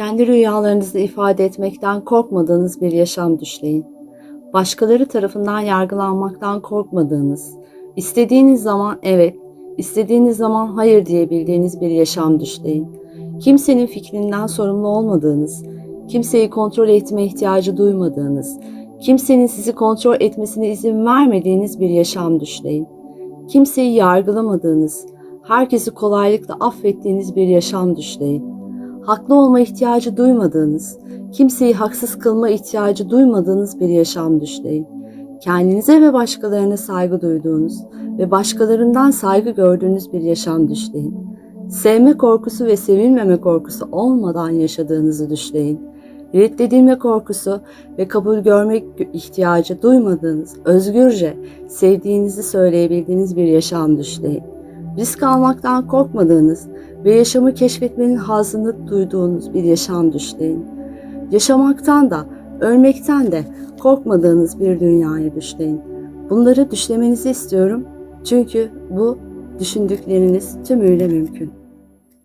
Kendi rüyalarınızı ifade etmekten korkmadığınız bir yaşam düşleyin. Başkaları tarafından yargılanmaktan korkmadığınız, istediğiniz zaman evet, istediğiniz zaman hayır diyebildiğiniz bir yaşam düşleyin. Kimsenin fikrinden sorumlu olmadığınız, kimseyi kontrol etme ihtiyacı duymadığınız, kimsenin sizi kontrol etmesine izin vermediğiniz bir yaşam düşleyin. Kimseyi yargılamadığınız, herkesi kolaylıkla affettiğiniz bir yaşam düşleyin. Haklı olma ihtiyacı duymadığınız, kimseyi haksız kılma ihtiyacı duymadığınız bir yaşam düşleyin. Kendinize ve başkalarına saygı duyduğunuz ve başkalarından saygı gördüğünüz bir yaşam düşleyin. Sevme korkusu ve sevilmeme korkusu olmadan yaşadığınızı düşleyin. Reddedilme korkusu ve kabul görmek ihtiyacı duymadığınız, özgürce sevdiğinizi söyleyebildiğiniz bir yaşam düşleyin. Risk almaktan korkmadığınız ve yaşamı keşfetmenin hazını duyduğunuz bir yaşam düşleyin. Yaşamaktan da, ölmekten de korkmadığınız bir dünyaya düşleyin. Bunları düşlemenizi istiyorum çünkü bu düşündükleriniz tümüyle mümkün.